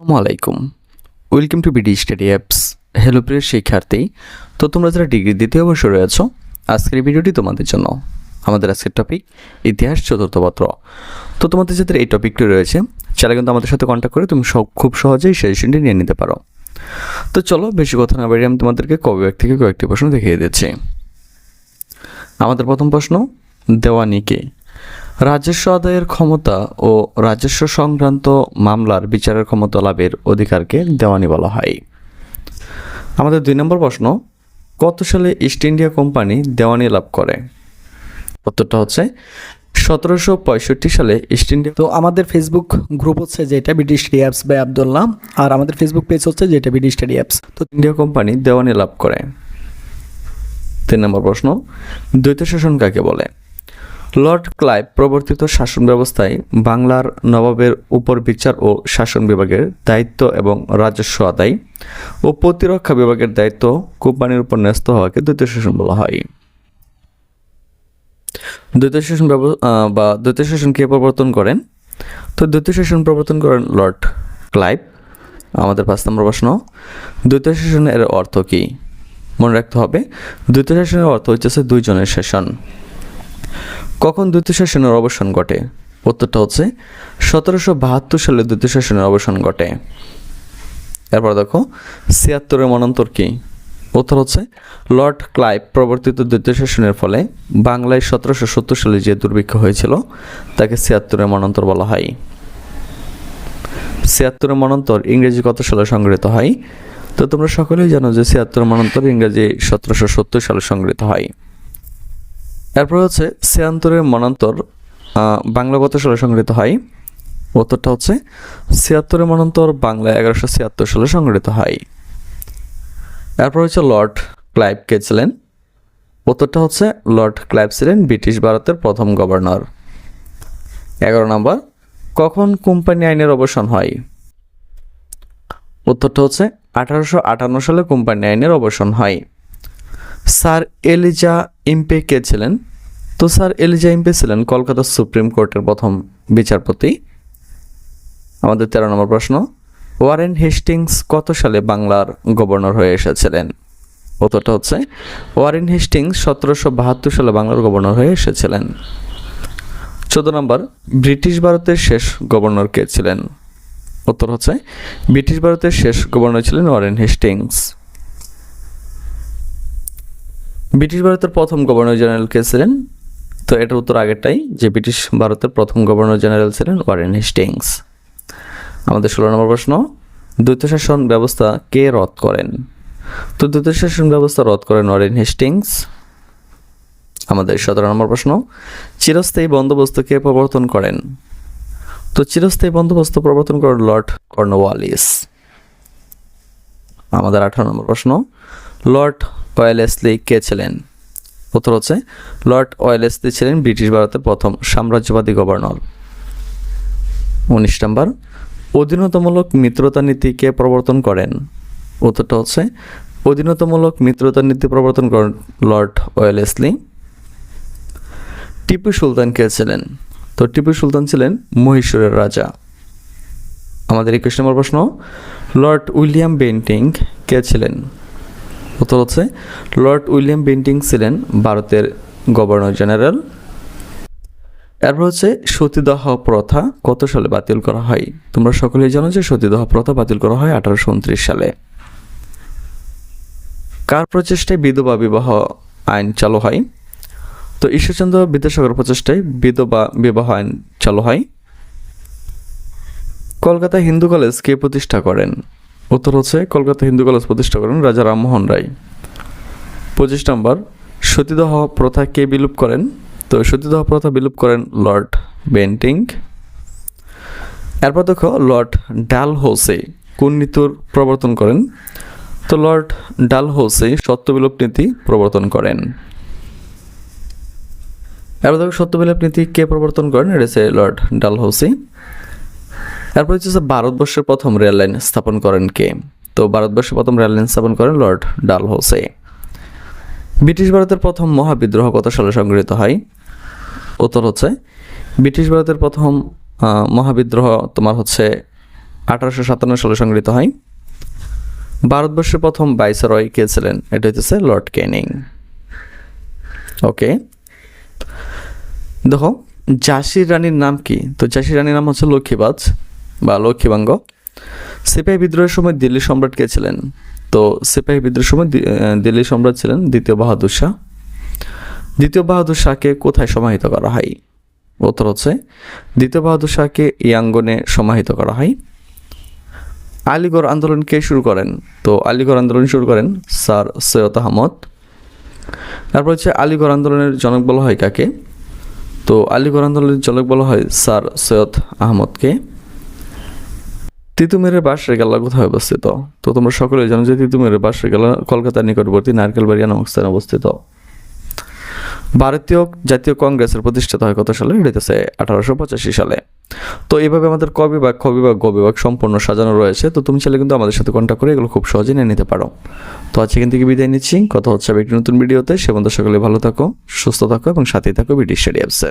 আলাইকুম। Welcome to BD study apps hello প্রিয় শিক্ষার্থী, তো তোমরা যারা ডিগ্রি দ্বিতীয় বর্ষে রয়েছ, আজকের ভিডিওটি তোমাদের জন্য। আমাদের আজকের টপিক ইতিহাস চতুর্থ পত্র। তো তোমাদের যাদের এই টপিকটি রয়েছে সেটা কিন্তু আমাদের সাথে কন্ট্যাক্ট করে তুমি সব, খুব সহজেই সাজেশনটি নিয়ে নিতে পারো। তো চলো, বেশি কথা না বাড়িয়ে আমি তোমাদেরকে কবে ব্যাগ থেকে কয়েকটি প্রশ্ন দেখিয়ে দিচ্ছি। আমাদের প্রথম প্রশ্ন দেওয়ানিকে রাজস্ব আদায়ের ক্ষমতা ও রাজস্ব সংক্রান্ত মামলার বিচারের ক্ষমতা লাভের অধিকারকে দেওয়ানি বলা হয়। আমাদের দুই নম্বর প্রশ্ন কত সালে ইস্ট ইন্ডিয়া কোম্পানি দেওয়ানি লাভ করে? উত্তরটা হচ্ছে সতেরোশো পঁয়ষট্টি সালে ইস্ট ইন্ডিয়া তো আমাদের ফেসবুক গ্রুপ হচ্ছে যেটা BD study apps by Abdullah আর আমাদের ফেসবুক পেজ হচ্ছে যেটা বিডি স্টাডি অ্যাপস তো ইন্ডিয়া কোম্পানি দেওয়ানি লাভ করে। তিন নম্বর প্রশ্ন দ্বৈত শাসন কাকে বলে? লর্ড ক্লাইভ প্রবর্তিত শাসন ব্যবস্থায় বাংলার নবাবের উপর বিচার ও শাসন বিভাগের দায়িত্ব এবং রাজস্ব আদায় ও প্রতিরক্ষা বিভাগের দায়িত্ব কোম্পানির উপর ন্যস্ত হওয়াকে দ্বৈত শাসন বলা হয়। দ্বৈত শাসন বা দ্বৈত শাসন কে প্রবর্তন করেন? তো দ্বৈত শাসন প্রবর্তন করেন লর্ড ক্লাইভ। আমাদের পাঁচ নম্বর প্রশ্ন দ্বৈত শাসনের অর্থ কী? মনে রাখতে হবে দ্বৈত শাসনের অর্থ হচ্ছে দুইজনের শাসন। কখন দ্বৈত শাসনের অবসান ঘটে? উত্তরটা হচ্ছে সতেরোশো বাহাত্তর সালে দ্বৈত শাসনের অবসান ঘটে। এরপর দেখো, ছিয়াত্তরের মনান্তর কি? উত্তর হচ্ছে, লর্ড ক্লাইভ প্রবর্তিত দ্বৈত শাসনের ফলে বাংলায় সতেরোশো সত্তর সালে যে দুর্ভিক্ষ হয়েছিল, তাকে ছিয়াত্তরের মনান্তর বলা হয়। ছিয়াত্তরের মনান্তর ইংরেজি কত সালে সংগৃহীত হয়? তো তোমরা সকলেই জানো যে ছিয়াত্তর মনান্তর ইংরেজি সতেরোশো সত্তর সালে সংগৃহীত হয়। এরপর হচ্ছে ছিয়াত্তরের মনান্তর বাংলা কত সালে সংগৃহীত হয়। উত্তরটা হচ্ছে ছিয়াত্তরের মনান্তর, বাংলা এগারোশো ছিয়াত্তর সালে সংগৃহীত হয়। এরপর হচ্ছে লর্ড ক্লাইভ কে ছিলেন? উত্তরটা হচ্ছে লর্ড ক্লাইভ ছিলেন ব্রিটিশ ভারতের প্রথম গভর্নর। এগারো নম্বর, কখন কোম্পানি আইনের অবসান হয়? উত্তরটা হচ্ছে আঠারোশো আটান্ন সালে কোম্পানি আইনের অবসান হয়। স্যার এলিজা ইম্পে কে ছিলেন? তো স্যার এলিজা ইম্পে ছিলেন কলকাতা সুপ্রিম কোর্টের প্রথম বিচারপতি। আমাদের তেরো নম্বর প্রশ্ন, ওয়ারেন হেস্টিংস কত সালে বাংলার গভর্নর হয়ে এসেছিলেন? উত্তরটা হচ্ছে, ওয়ারেন হেস্টিংস সতেরোশো বাহাত্তর সালে বাংলার গভর্নর হয়ে এসেছিলেন। চোদ্দ নম্বর, ব্রিটিশ ভারতের শেষ গভর্নর কে ছিলেন? উত্তর হচ্ছে, ব্রিটিশ ভারতের শেষ গভর্নর ছিলেন ওয়ারেন হেস্টিংস। ব্রিটিশ ভারতের প্রথম গভর্নর জেনারেল কে ছিলেন? তো এটার উত্তর আগেরটাই, যে ব্রিটিশ ভারতের প্রথম গভর্নর জেনারেল ছিলেন ওয়ারেন হেস্টিংস। আমাদের ষোলো নম্বর প্রশ্ন দ্বৈত শাসন ব্যবস্থা কে রদ করেন? তো দ্বৈত শাসন ব্যবস্থা রদ করেন ওয়ারেন হেস্টিংস। আমাদের সতেরো নম্বর প্রশ্ন, চিরস্থায়ী বন্দোবস্ত কে প্রবর্তন করেন? তো চিরস্থায়ী বন্দোবস্ত প্রবর্তন করেন লর্ড কর্নওয়ালিস। আমাদের আঠারো নম্বর প্রশ্ন, লর্ড ওয়েলেসলি কে ছিলেন? উত্তর হচ্ছে লর্ড ওয়েলেসলি ছিলেন ব্রিটিশ ভারতের প্রথম সাম্রাজ্যবাদী গভর্নর। উনিশ নম্বর, অধীনতামূলক মিত্রতা নীতি কে প্রবর্তন করেন? উত্তরটা হচ্ছে অধীনতামূলক মিত্রতা নীতি প্রবর্তন করেন লর্ড ওয়েলেসলি। টিপু সুলতান কে ছিলেন? তো টিপু সুলতান ছিলেন মহীশূরের রাজা। আমাদের একুশ নম্বর প্রশ্ন, লর্ড উইলিয়াম বেন্টিং কে ছিলেন? উত্তর হচ্ছে, লর্ড উইলিয়াম বেন্টিং ছিলেন ভারতের গভর্নর জেনারেল। এরপর হচ্ছে, সতীদাহ প্রথা কত সালে বাতিল করা হয়? তোমরা সকলেই জানো যে সতীদাহ প্রথা বাতিল করা হয় আঠারোশো উনত্রিশ সালে। কার প্রচেষ্টায় বিধবা বিবাহ আইন চালু হয়? তো ঈশ্বরচন্দ্র বিদ্যাসাগর প্রচেষ্টায় বিধবা বিবাহ আইন চালু হয়। কলকাতা হিন্দু কলেজ কে প্রতিষ্ঠা করেন? উত্তর হচ্ছে, কলকাতা হিন্দু কলেজ প্রতিষ্ঠা করেন রাজা রামমোহন রায়। পঁচিশ নম্বর, সতীদাহ প্রথা কে বিলুপ করেন? তো সতীদাহ প্রথা বিলুপ করেন লর্ড বেন্টিং। এরপর দেখো, লর্ড ডাল হোসে কোন নীতির প্রবর্তন করেন? তো লর্ড ডাল হোসে সত্য সত্যবিলোপ নীতি প্রবর্তন করেন। এরপর দেখো সত্যবিলোপ নীতি কে প্রবর্তন করেন? এটা লর্ড ডাল হোসে এরপর হচ্ছে ভারতবর্ষের প্রথম রেল লাইন স্থাপন করেন কে? তো ভারতবর্ষের প্রথম রেল লাইন স্থাপন করেন লর্ড ডাল হোসে ব্রিটিশ ভারতের প্রথম মহাবিদ্রোহ কত সালে সংগৃহীত হয়? উত্তর হচ্ছে, ব্রিটিশ ভারতের প্রথম মহাবিদ্রোহ তোমার হচ্ছে আঠারোশো সাতান্ন সালে সংগৃহীত হয়। ভারতবর্ষের প্রথম বাইসরয় কে ছিলেন? এটা হচ্ছে লর্ড ক্যানিং ওকে, দেখো, ঝাঁসির রানীর নাম কি? তো ঝাঁসির রানীর নাম হচ্ছে লক্ষ্মীবাজ। বা লক্ষ্মীবাঙ্গ, সিপাহী বিদ্রোহের সময় দিল্লি সম্রাট কে ছিলেন? তো সিপাহী বিদ্রোহের সময় দিল্লি সম্রাট ছিলেন দ্বিতীয় বাহাদুর শাহ। দ্বিতীয় বাহাদুর শাহকে কোথায় সমাহিত করা হয়? উত্তর হচ্ছে, দ্বিতীয় বাহাদুর শাহকে ইয়াঙ্গনে সমাহিত করা হয়। আলিগড় আন্দোলন কে শুরু করেন? তো আলিগড় আন্দোলন শুরু করেন স্যার সৈয়দ আহমদ। তারপর হচ্ছে আলিগড় আন্দোলনের জনক বলা হয় কাকে? তো আলিগড় আন্দোলনের জনক বলা হয় স্যার সৈয়দ আহমদকে তিতুমিরের বাস রেগাল্লা কোথায় অবস্থিত? তো তোমরা সকলে জানো যে তিতুমিরের বাস রেগাল্লা কলকাতার নিকটবর্তী নারকেলবাড়িয়া নামক স্থানে অবস্থিত। ভারতীয় জাতীয় কংগ্রেসের প্রতিষ্ঠাতা হয় কত সালে? হচ্ছে আঠারোশো পঁচাশি সালে। তো এইভাবে আমাদের ক বিভাগ, খ বিভাগ, গ বিভাগ সম্পূর্ণ সাজানো রয়েছে। তো তুমি চাইলে কিন্তু আমাদের সাথে কন্ট্যাক্ট করে এগুলো খুব সহজে নিয়ে নিতে পারো। তো আজকে এখান থেকে বিদায় নিচ্ছি। কথা হচ্ছে একটি নতুন ভিডিওতে। সে বন্ধু সকলে ভালো থাকো, সুস্থ থাকো এবং সাথেই থাকো ব্রিটিশ স্টাডি অ্যাপসের